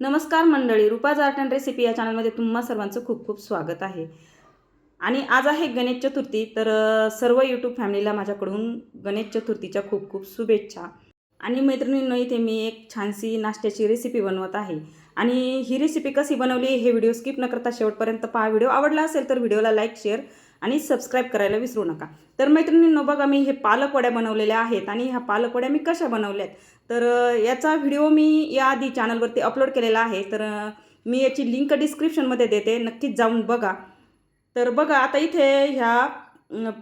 नमस्कार मंडळी रुपाज art and recipe या चॅनलमध्ये तुम्हा सर्वांचं खूप खूप स्वागत आहे. आणि आज आहे गणेश चतुर्थी तर सर्व यूट्यूब फॅमिलीला माझ्याकडून गणेश चतुर्थीच्या खूप खूप शुभेच्छा. आणि मैत्रिणींनो इथे मी एक छानशी नाश्त्याची रेसिपी बनवत आहे. आणि ही रेसिपी कशी बनवली हे व्हिडिओ स्किप न करता शेवटपर्यंत पहा. व्हिडिओ आवडला असेल तर व्हिडिओला लाईक शेअर आणि सबस्क्राईब करायला विसरू नका. तर मैत्रिणींनो बघा मी हे पालकवड्या बनवलेल्या आहेत आणि ह्या पालकवड्या मी कशा बनवल्यात? तर याचा व्हिडिओ मी याआधी चॅनलवरती अपलोड केलेला आहे. तर मी याची लिंक डिस्क्रिप्शनमध्ये देते. नक्कीच जाऊन बघा. तर बघा आता इथे ह्या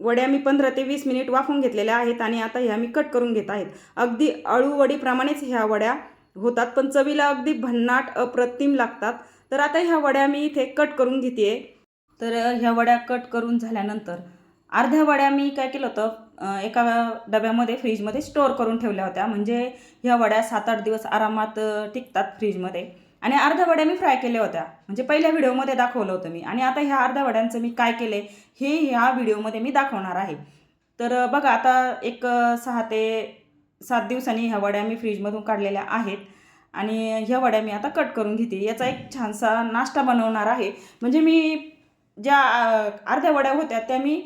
वड्या मी पंधरा ते वीस मिनिट वाफवून घेतलेल्या आहेत आणि आता ह्या मी कट करून घेत आहेत. अगदी अळूवडीप्रमाणेच ह्या वड्या होतात पण चवीला अगदी भन्नाट अप्रतिम लागतात. तर आता ह्या वड्या मी इथे कट करून घेते तर ह्या वड्या कट करून झाल्यानंतर अर्ध्या वड्या मी काय केलं होतं एका डब्यामध्ये फ्रीजमध्ये स्टोअर करून ठेवल्या होत्या. म्हणजे ह्या वड्या सात आठ दिवस आरामात टिकतात फ्रीजमध्ये. आणि अर्ध्या वड्या मी फ्राय केल्या होत्या. म्हणजे पहिल्या व्हिडिओमध्ये दाखवलं होतं मी. आणि आता ह्या अर्ध्या वड्यांचं मी काय केले हे ह्या व्हिडिओमध्ये मी दाखवणार आहे. तर बघा आता एक सहा ते सात दिवसांनी ह्या वड्या मी फ्रीजमधून काढलेल्या आहेत. आणि ह्या वड्या मी आता कट करून घेते. याचा एक छानसा नाश्ता बनवणार आहे. म्हणजे मी ज्या अर्ध्या वड्या होत्या त्या मी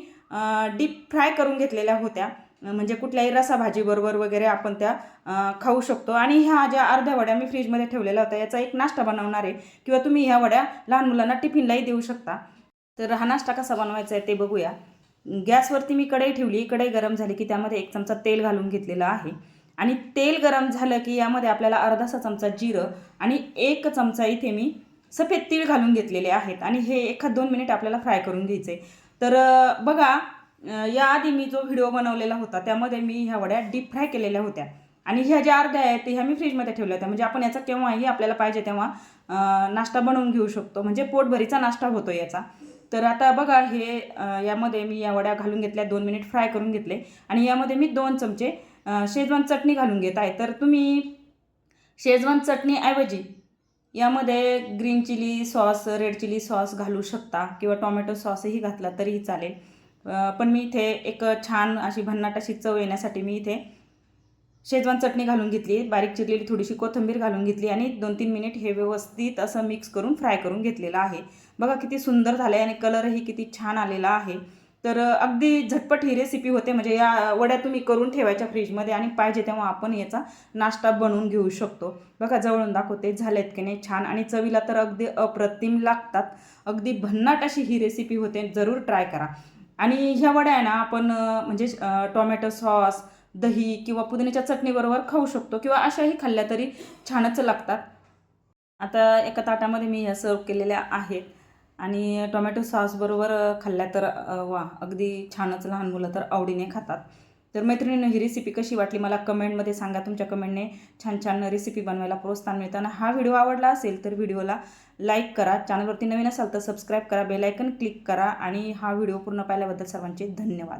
डीप फ्राय करून घेतलेल्या होत्या. म्हणजे कुठल्याही रसाभाजीबरोबर वगैरे आपण त्या खाऊ शकतो. आणि ह्या ज्या अर्ध्या वड्या मी फ्रीजमध्ये ठेवलेल्या होत्या याचा एक नाश्ता बनवणार आहे. किंवा तुम्ही ह्या वड्या लहान मुलांना टिफिनलाही देऊ शकता. तर हा नाश्ता कसा बनवायचा आहे ते बघूया. गॅसवरती मी कढई ठेवली. कढई गरम झाली की त्यामध्ये एक चमचा तेल घालून घेतलेलं आहे. आणि तेल गरम झालं की यामध्ये आपल्याला अर्धासा चमचा जिरं आणि एक चमचा इथे मी सफेद तीळ घालून घेतलेले आहेत. आणि हे एखाद दोन मिनिट आपल्याला फ्राय करून घ्यायचे. तर बघा याआधी मी जो व्हिडिओ बनवलेला होता त्यामध्ये मी ह्या वड्या डीप फ्राय केलेल्या होत्या. आणि ह्या ज्या अर्ध्या आहेत ते ह्या मी फ्रीजमध्ये ठेवल्या होत्या. म्हणजे आपण याचा केव्हाही आपल्याला पाहिजे तेव्हा नाश्ता बनवून घेऊ शकतो. म्हणजे पोटभरीचा नाश्ता होतो याचा. तर आता बघा हे यामध्ये मी या वड्या घालून घेतल्या. दोन मिनिट फ्राय करून घेतले. आणि यामध्ये मी दोन चमचे शेजवान चटणी घालून घेत आहे. तर तुम्ही शेजवान चटणीऐवजी यामध्ये green chilli sauce red chilli sauce घालू शकता किंवा टॉमॅटो सॉसही घातला तरीही चालेल. पण मी इथे एक छान अशी भन्नाट अशी चव येण्यासाठी मी इथे शेजवान चटणी घालून घेतली बारीक चिरलेली थोडीशी कोथिंबीर घालून घेतली आणि दोन तीन मिनिट हे व्यवस्थित असं मिक्स करून फ्राय करून घेतलेलं आहे. बघा किती सुंदर झालं आहे आणि कलरही किती छान आलेला आहे. तर अगदी झटपट ही रेसिपी होते. म्हणजे या वड्या तुम्ही करून ठेवायच्या फ्रीजमध्ये आणि पाहिजे तेव्हा आपण याचा नाश्ता बनवून घेऊ शकतो. बघा जवळून दाखवते. झालेत की नाही? छान. आणि चवीला तर अगदी अप्रतिम लागतात. अगदी भन्नाट अशी ही रेसिपी होते. जरूर ट्राय करा. आणि ह्या वड्या आहे ना आपण म्हणजे टोमॅटो सॉस दही किंवा पुदिन्याच्या चटणीबरोबर खाऊ शकतो किंवा अशाही खाल्ल्या तरी छानच लागतात. आता एका ताटामध्ये मी ह्या सर्व केलेल्या आहेत. आणि टोमॅटो सॉसबरोबर खाल्ल्या तर वा अगदी छानच लहान मुलं तर आवडीने खातात. तर मैत्रिणीनं ही रेसिपी कशी वाटली मला कमेंटमध्ये सांगा. तुमच्या कमेंटने छान छान रेसिपी बनवायला प्रोत्साहन मिळतं आणि हा व्हिडिओ आवडला असेल तर व्हिडिओला लाईक करा. चॅनलवरती नवीन असाल तर सबस्क्राईब करा. बेलायकन क्लिक करा आणि हा व्हिडिओ पूर्ण पाहिल्याबद्दल सर्वांचे धन्यवाद.